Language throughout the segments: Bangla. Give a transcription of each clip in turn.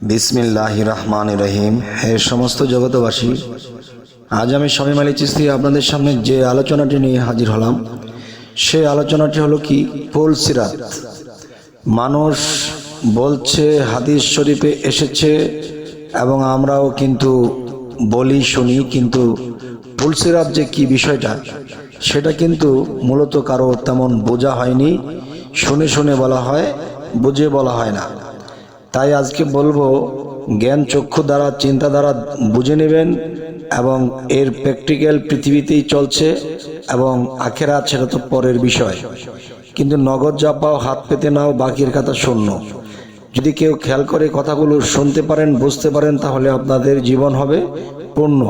বিসমিল্লাহ রহমান রহিম। হে সমস্ত জগতবাসী আজ আমি স্বামী মালি চিস্তি আপনাদের সামনে যে আলোচনাটি নিয়ে হাজির হলাম, সেই আলোচনাটি হলো কি? পোল সিরাত। মানুষ বলছে, হাদিস শরীফে এসেছে এবং আমরাও কিন্তু বলি, শুনি, কিন্তু পুলসিরাত যে কি বিষয়টা, সেটা কিন্তু মূলত কারও তেমন বোঝা হয়নি। শুনে শুনে বলা হয়, বুঝে বলা হয় না। তাই আজকে বলব, জ্ঞান চক্ষু দ্বারা, চিন্তা দ্বারা বুঝে নেবেন এবং এর প্র্যাকটিক্যাল পৃথিবীতেই চলছে এবং আখেরাত সেটা তো পরের বিষয়। কিন্তু নগদ যা পাও হাত পেতে নাও, বাকির কথা শূন্য। যদি কেউ খেয়াল করে কথাগুলো শুনতে পারেন, বুঝতে পারেন, তাহলে আপনাদের জীবন হবে পূর্ণ।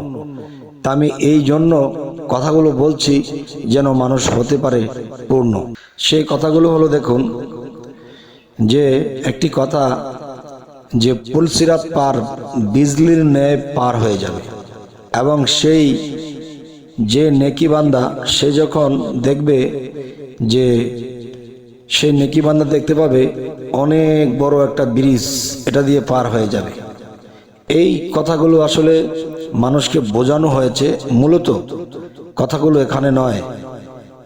তা আমি এই জন্য কথাগুলো বলছি যেন মানুষ হতে পারে পূর্ণ। সেই কথাগুলো হলো দেখুন, যে একটি কথা যে পুলসিরাত পার বিজলির ন্যায় পার হয়ে যাবে। এবং সেই যে নেকি বান্দা, সে যখন দেখবে যে সেই নেকি বান্দা দেখতে পাবে, অনেক বড় একটা ব্রিজ এটা দিয়ে পার হয়ে যাবে। এই কথাগুলো আসলে মানুষকে বোঝানো হয়েছে মূলত কথাগুলো এখানে নয়।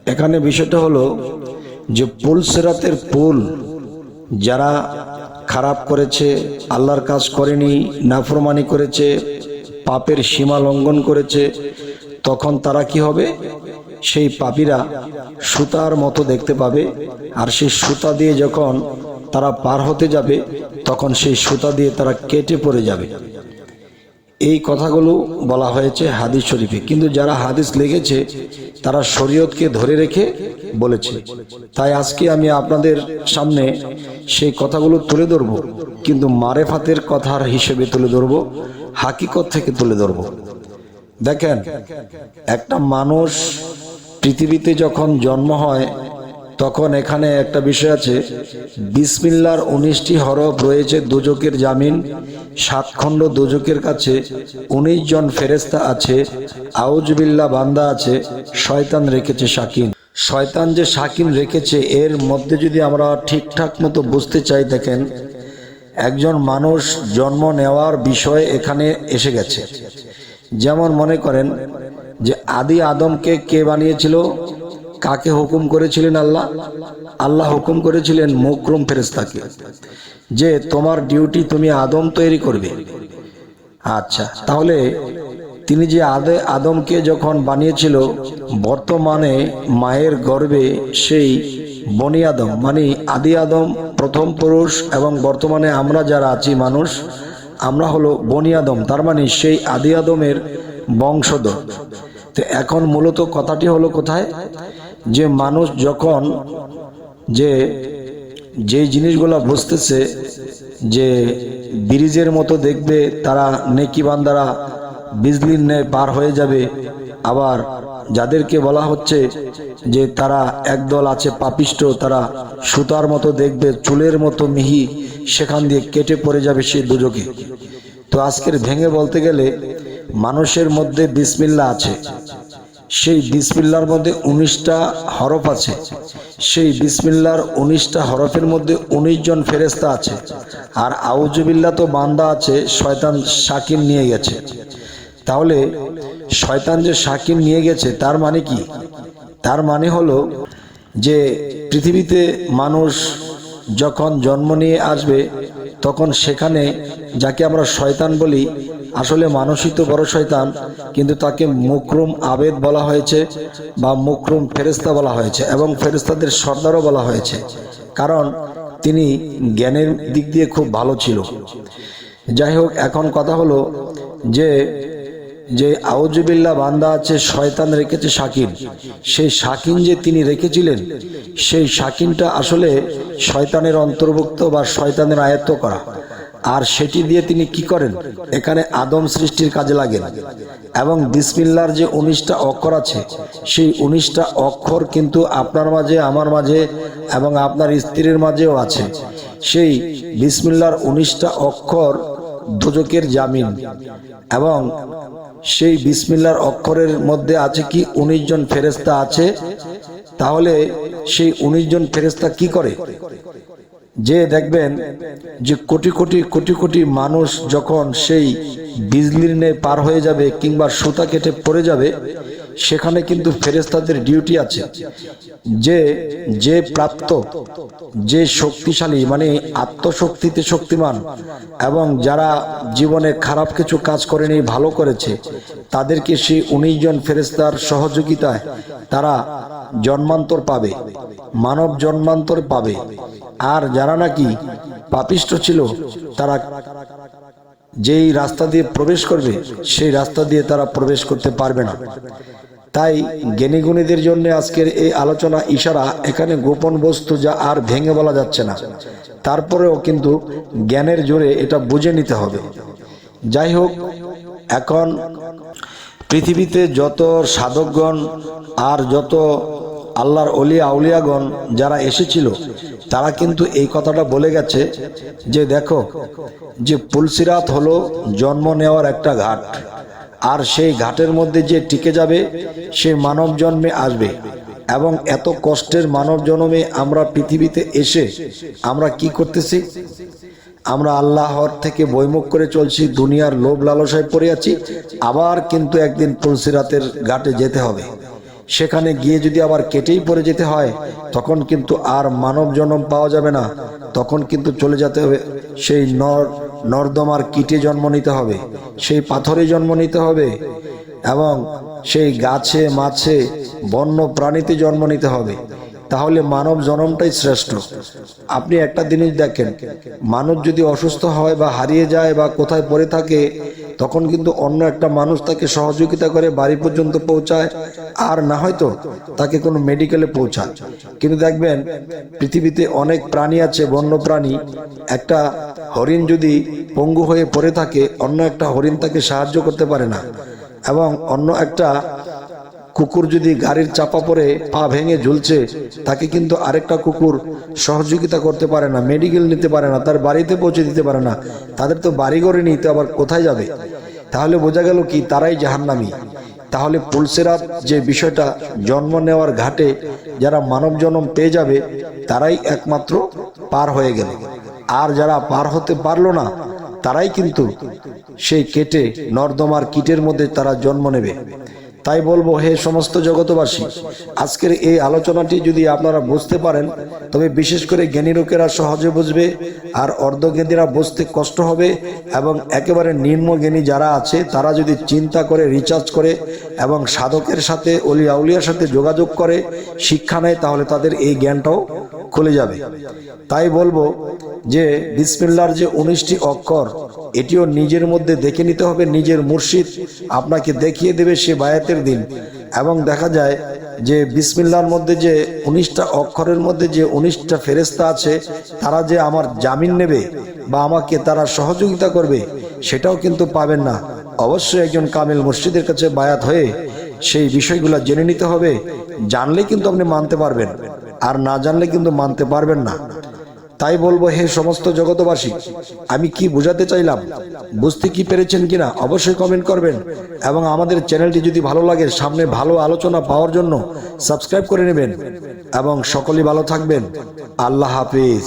এখানে বিষয়টা হলো যে পুল সেরাতের পুল যারা খারাপ করেছে, আল্লাহর কাজ করেনি, নাফরমানি করেছে, পাপের সীমা লঙ্ঘন করেছে, তখন তারা কি হবে? সেই পাপীরা সুতার মতো দেখতে পাবে, আর সেই সুতা দিয়ে যখন তারা পার হতে যাবে, তখন সেই সুতা দিয়ে তারা কেটে পড়ে যাবে। এই কথাগুলো বলা হয়েছে হাদিস শরীফে। কিন্তু যারা হাদিস লিখেছে, তারা শরীয়তকে ধরে রেখে বলেছে। তাই আজকে আমি আপনাদের সামনে সেই কথাগুলো তুলে ধরবো, কিন্তু মারেফাতের কথার হিসেবে তুলে ধরবো, হাকিকত থেকে তুলে ধরবো। দেখেন, একটা মানুষ পৃথিবীতে যখন জন্ম হয় তখন এখানে একটা বিষয় আছে। বিসমিল্লার উনিশটি হরফ রয়েছে দুজকের জামিন সাতখণ্ড দুজকের কাছে, উনিশ জন ফেরেস্তা আছে আউজবিল্লা বান্দা আছে, শয়তান রেখেছে শাকিন। শয়তান যে শাকিন রেখেছে, এর মধ্যে যদি আমরা ঠিকঠাক মতো বুঝতে চাই দেখেন, একজন মানুষ জন্ম নেওয়ার বিষয় এখানে এসে গেছে। যেমন মনে করেন যে আদি আদমকে কে বানিয়েছিল? কাকে হুকুম করেছিলেন আল্লাহ? আল্লাহ হুকুম করেছিলেন মুকরম ফেরেস্তাকে যে তোমার ডিউটি তুমি আদম তৈরি করবে। আচ্ছা তাহলে তিনি যে আদে, আদমকে যখন বানিয়েছিল, বর্তমানে মায়ের গর্ভে সেই বনি আদম মানে আদি আদম, প্রথম পুরুষ এবং বর্তমানে আমরা যারা আছি মানুষ, আমরা হলো বনি আদম, তার মানে সেই আদি আদমের বংশধর। তো এখন মূলত কথাটি হলো কোথায়? যে মানুষ যখন যে যে জিনিসগুলো বুঝতেছে যে ব্রিজের মতো দেখবে তারা নেকি বান্দারা বিজলির ন্যায় পার হয়ে যাবে, আবার যাদেরকে বলা হচ্ছে যে তারা একদল আছে পাপিষ্ট, তারা সুতার মতো দেখবে, চুলের মতো মিহি সেখান দিয়ে কেটে পড়ে যাবে সেই দুজকে। তো আজকের ভেঙে বলতে গেলে মানুষের মধ্যে বিসমিল্লা আছে। সেই বিসমিল্লার মধ্যে উনিশটা হরফ আছে। সেই বিসমিল্লার উনিশটা হরফের মধ্যে উনিশ জন ফেরেস্তা আছে। আর আউজুবিল্লা তো বান্দা আছে, শয়তান শাকিন নিয়ে গেছে। তাহলে শয়তান যে শাকিন নিয়ে গেছে, তার মানে কি? তার মানে হলো যে পৃথিবীতে মানুষ যখন জন্ম নিয়ে আসবে, তখন সেখানে যাকে আমরা শয়তান বলি আসলে মানুষই তো বড় শয়তান, কিন্তু তাকে মুকরুম আবেদ বলা হয়েছে বা মুকরুম ফেরেস্তা বলা হয়েছে এবং ফেরেস্তাদের সর্দারও বলা হয়েছে। কারণ তিনি জ্ঞানের দিক দিয়ে খুব ভালো ছিল। যাই হোক, এখন কথা হলো যে যে আউজবিল্লা বান্দা আছে, শয়তান রেখেছে শাকিন। সেই শাকিন যে তিনি রেখেছিলেন, সেই শাকিনটা আসলে শয়তানের অন্তর্ভুক্ত বা শয়তানের আয়ত্ত করা। আর সেটি দিয়ে তিনি কি করেন? এখানে আদম সৃষ্টির কাজে লাগেন। এবং বিসমিল্লার যে উনিশটা অক্ষর আছে, সেই উনিশটা অক্ষর কিন্তু আপনার মাঝে, আমার মাঝে এবং আপনার স্ত্রীর মাঝেও আছে। সেই বিসমিল্লার উনিশটা অক্ষর দুজকের জামিন। এবং সেই বিসমিল্লার অক্ষরের মধ্যে আছে কি, উনিশ জন ফেরেস্তা আছে। তাহলে সেই উনিশ জন ফেরেস্তা কি করে? যে দেখবেন যে কোটি কোটি কোটি কোটি মানুষ যখন সেই বিজলির নে পার হয়ে যাবে কিংবা সুতা কেটে পড়ে যাবে, সেখানে কিন্তু ফেরেস্তাদের ডিউটি আছে। যে যে প্রাপ্ত, যে শক্তিশালী মানে আত্মশক্তিতে শক্তিমান এবং যারা জীবনে খারাপ কিছু কাজ করেনি, ভালো করেছে, তাদেরকে সেই উনিশ জন ফেরেস্তার সহযোগিতায় তারা জন্মান্তর পাবে, মানব জন্মান্তর পাবে। আর যারা নাকি পাপিষ্ট ছিল, তারা যেই রাস্তা দিয়ে প্রবেশ করবে, সেই রাস্তা দিয়ে তারা প্রবেশ করতে পারবে না। তাই জ্ঞানীগুণীদের জন্য আজকের এই আলোচনা ইশারা, এখানে গোপন বস্তু যা আর ভেঙে বলা যাচ্ছে না। তারপরেও কিন্তু জ্ঞানের জোরে এটা বুঝে নিতে হবে। যাই হোক, এখন পৃথিবীতে যত সাধকগণ আর যত আল্লাহর অলিয়া আউলিয়াগণ যারা এসেছিল, তারা কিন্তু এই কথাটা বলে গেছে যে দেখো, যে পুলসিরাত হলো জন্ম নেওয়ার একটা ঘাট। আর সেই ঘাটের মধ্যে যে টিকে যাবে সে মানব জন্মে আসবে। এবং এত কষ্টের মানব জন্মে আমরা পৃথিবীতে এসে আমরা কি করতেছি? আমরা আল্লাহর থেকে বৈমুখ করে চলছি, দুনিয়ার লোভ লালসায় পড়ে আছি, আবার কিন্তু একদিন তুলসিরাতের ঘাটে যেতে হবে। সেখানে গিয়ে যদি আবার কেটেই পড়ে যেতে হয়, তখন কিন্তু আর মানব জন্ম পাওয়া যাবে না। তখন কিন্তু চলে যেতে হবে। সেই নর, নর্দমার কীটে জন্ম নিতে হবে। সেই পাথরে জন্ম নিতে হবে। এবং সেই গাছে, মাছে বন্য প্রাণীতে জন্ম নিতে হবে। তাহলে মানব জন্মটাই শ্রেষ্ঠ। আপনি একটা জিনিস দেখেন, মানুষ যদি অসুস্থ হয় বা হারিয়ে যায় বা কোথায় পড়ে থাকে তখন কিন্তু অন্য একটা মানুষ তাকে সহযোগিতা করে বাড়ি পর্যন্ত পৌঁছায়। আর না হয়তো তাকে কোনো মেডিকেলে পৌঁছায়। কিন্তু দেখবেন, পৃথিবীতে অনেক প্রাণী আছে, বন্য প্রাণী। একটা হরিণ যদি পঙ্গু হয়ে পড়ে থাকে, অন্য একটা হরিণ তাকে সাহায্য করতে পারে না। এবং অন্য একটা কুকুর যদি গাড়ির চাপা পড়ে, পা ভেঙে ঝুলছে, তাকে কিন্তু আরেকটা কুকুর সহযোগিতা করতে পারে না মেডিকেল নিতে পারে না, তার বাড়িতে পৌঁছে দিতে পারে না, তাদের তো বাড়ি ঘরে নিতে আবার কোথায় যাবে? তাহলে বোঝা গেল কি, তারাই জাহান্নামি। তাহলে পুলসেরাত যে বিষয়টা জন্ম নেওয়ার ঘাটে যারা মানব জন্ম পেয়ে যাবে, তারাই একমাত্র পার হয়ে গেল। আর যারা পার হতে পারল না, তারাই কিন্তু সেই কেটে নর্দমার কিটের মধ্যে তারা জন্ম নেবে। তাই বলব, হে সমস্ত জগতবাসী আজকের এই আলোচনাটি যদি আপনারা বুঝতে পারেন, তবে বিশেষ করে জ্ঞানী লোকেরা সহজে বুঝবে আর অর্ধজ্ঞানীরা বুঝতে কষ্ট হবে এবং একেবারে নিম্ন জ্ঞানী যারা আছে, তারা যদি চিন্তা করে রিচার্জ করে এবং সাধকের সাথে অলি আউলিয়ার সাথে যোগাযোগ করে, শিক্ষা নেয়, তাহলে তাদের এই জ্ঞানটাও খুলে যাবে। তাই বলব যে, বিসমিল্লার যে উনিশটি অক্ষর, এটিও নিজের মধ্যে দেখে নিতে হবে, নিজের মুর্শিদ আপনাকে দেখিয়ে দেবে সে বায়াতের দিন। এবং দেখা যায় যে, বিসমিল্লার মধ্যে যে উনিশটা অক্ষরের মধ্যে যে উনিশটা ফেরেস্তা আছে, তারা যে আমার জামিন নেবে বা আমাকে তারা সহযোগিতা করবে, সেটাও কিন্তু পাবেন না। অবশ্যই একজন কামিল মসজিদের কাছে বায়াত হয়ে সেই বিষয়গুলো জেনে নিতে হবে জানলে কিন্তু আপনি মানতে পারবেন। আর না জানলে কিন্তু মানতে পারবেন না। তাই বলব, হে সমস্ত জগতবাসী আমি কি বুঝাতে চাইলাম? বুঝতে কি পেরেছেন কিনা অবশ্যই কমেন্ট করবেন এবং আমাদের চ্যানেলটি যদি ভালো লাগে, সামনে ভালো আলোচনা পাওয়ার জন্য সাবস্ক্রাইব করে নেবেন এবং সকলেই ভালো থাকবেন। আল্লাহ হাফিজ।